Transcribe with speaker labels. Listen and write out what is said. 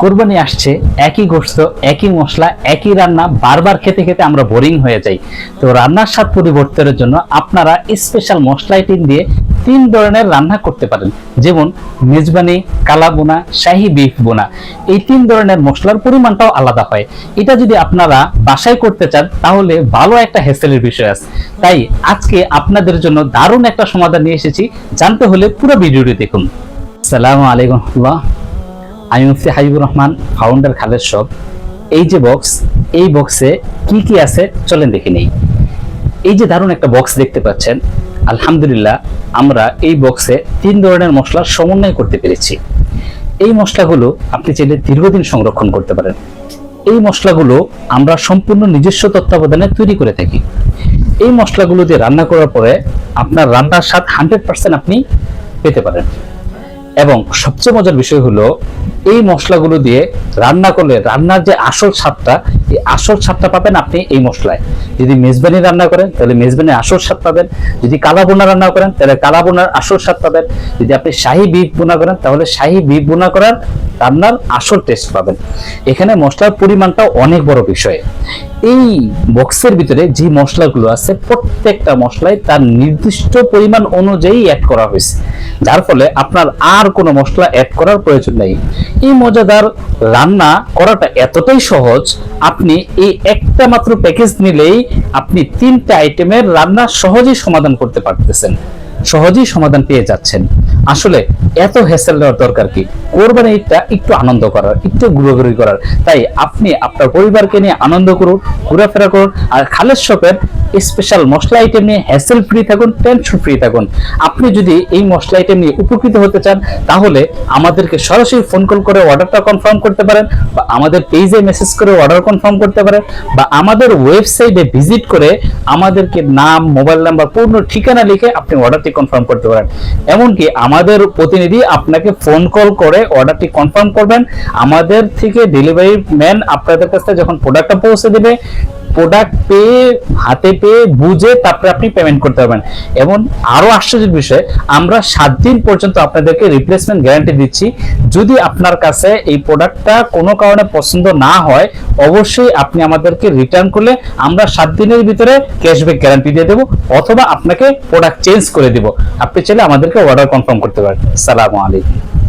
Speaker 1: কোরবানি আসছে, একই গোস্ত একই মশলা, একই রান্না, বারবার খেতে খেতে আমরা বোরিং হয়ে যাই। তো রান্নার স্বাদ পরিবর্তনের জন্য আপনারা স্পেশাল মশলা আইটেম দিয়ে তিন ধরনের রান্না করতে পারেন। যেমন মেজবানি কালা বোনা শাহি বিফ বোনা। এই তিন ধরনের মশলার পরিমাণটাও আলাদা হয়। এটা যদি আপনারা বাসায় করতে চান, তাহলে ভালো একটা হেসেলের বিষয় আছে। তাই আজকে আপনাদের জন্য দারুণ একটা সমাধান নিয়ে এসেছি। জানতে হলে পুরো ভিডিওটি দেখুন। আসসালামু আলাইকুম আমি মুফতি হাবিবুর রহমান ফাউন্ডার খালেদ শপ এই যে বক্স এই বক্সে কি কি আছে, চলেন দেখে নেই। এই যে দারুণ একটা বক্স দেখতে পাচ্ছেন, আলহামদুলিল্লাহ আমরা এই বক্সে তিন ধরনের মশলার সমন্বয় করতে পেরেছি। এই মশলাগুলো আপনি চাইলে দীর্ঘদিন সংরক্ষণ করতে পারেন। এই মশলাগুলো আমরা সম্পূর্ণ নিজস্ব তত্ত্বাবধানে তৈরি করে থাকি। এই মশলাগুলো দিয়ে রান্না করার পরে আপনার রান্নার স্বাদ হান্ড্রেড পার্সেন্ট আপনি পেতে পারেন। এবং সবচেয়ে মজার বিষয় হলো এই মশলাগুলো দিয়ে রান্না করলে রান্নার যে আসল স্বাদটা আসল স্বাদটা পাবেন আপনি এই মশলায়। যদি মেজবানি রান্না করেন, তাহলে মেজবানির আসল স্বাদ পাবেন। যদি কালা বোনা রান্না করেন, তাহলে কালা বোনার আসল স্বাদ পাবেন। যদি আপনি শাহী বিফ বোনা করেন, তাহলে শাহী বিফ বোনা করার রান্নার আসল টেস্ট পাবেন। এখানে মশলার পরিমাণটা অনেক বড় বিষয়। এই বক্সের ভিতরে যে মশলাগুলো আছে, প্রত্যেকটা মশলায় তার নির্দিষ্ট পরিমাণ অনুযায়ী অ্যাড করা হয়েছে। যার ফলে আপনার আর কোনো মশলা অ্যাড করার প্রয়োজন নেই। এই মজাদার রান্না করাটা এতটাই সহজ, আপনি এই একটা মাত্র প্যাকেজ নিলেই আপনি তিনটা আইটেমের রান্না সহজেই সমাধান করতে পারতেছেন, সহজেই সমাধান পেয়ে যাচ্ছেন। আসলে এত হেসেল দেওয়ার দরকার কি? কোরবানি ঈদটা একটু আনন্দ করার, একটু ঘুরোঘুরি করার। তাই আপনি আপনার পরিবারকে নিয়ে আনন্দ করুন, ঘোরাফেরা করুন, আর খালেদ শপের স্পেশাল মশলা আইটেম নিয়ে হ্যাসেল ফ্রি থাকুন টেনশন ফ্রি থাকুন। আপনি যদি এই মশলা আইটেম নিয়ে উপকৃত হতে চান, তাহলে আমাদেরকে সরাসরি ফোন কল করে অর্ডারটা কনফার্ম করতে পারেন বা আমাদের পেজে মেসেজ করে অর্ডার কনফার্ম করতে পারেন বা আমাদের ওয়েবসাইটে ভিজিট করে আমাদেরকে নাম মোবাইল নাম্বার পূর্ণ ঠিকানা লিখে আপনি অর্ডারটি কনফার্ম করতে পারেন। এমনকি আমাদের প্রতিনিধি আপনাকে ফোন কল করে অর্ডারটি কনফার্ম করবেন। আমাদের থেকে ডেলিভারি ম্যান আপনাদের কাছে যখন প্রোডাক্টটা পৌঁছে দেবে প্রোডাক্ট পেয়ে, হাতে পেয়ে, বুঝে তারপরে আপনি পেমেন্ট করতে পারবেন। এবং আরও আশ্চর্যের বিষয়, আমরা সাত দিন পর্যন্ত আপনাদেরকে রিপ্লেসমেন্ট গ্যারান্টি দিচ্ছি। যদি আপনার কাছে এই প্রোডাক্টটা কোনো কারণে পছন্দ না হয়, অবশ্যই আপনি আমাদেরকে রিটার্ন করলে আমরা সাত দিনের ভিতরে ক্যাশব্যাক গ্যারান্টি দিয়ে দেবো, অথবা আপনাকে প্রোডাক্ট চেঞ্জ করে দিব। আপনি চাইলে আমাদেরকে অর্ডার কনফার্ম করতে পারেন। সালামু আলাইকুম।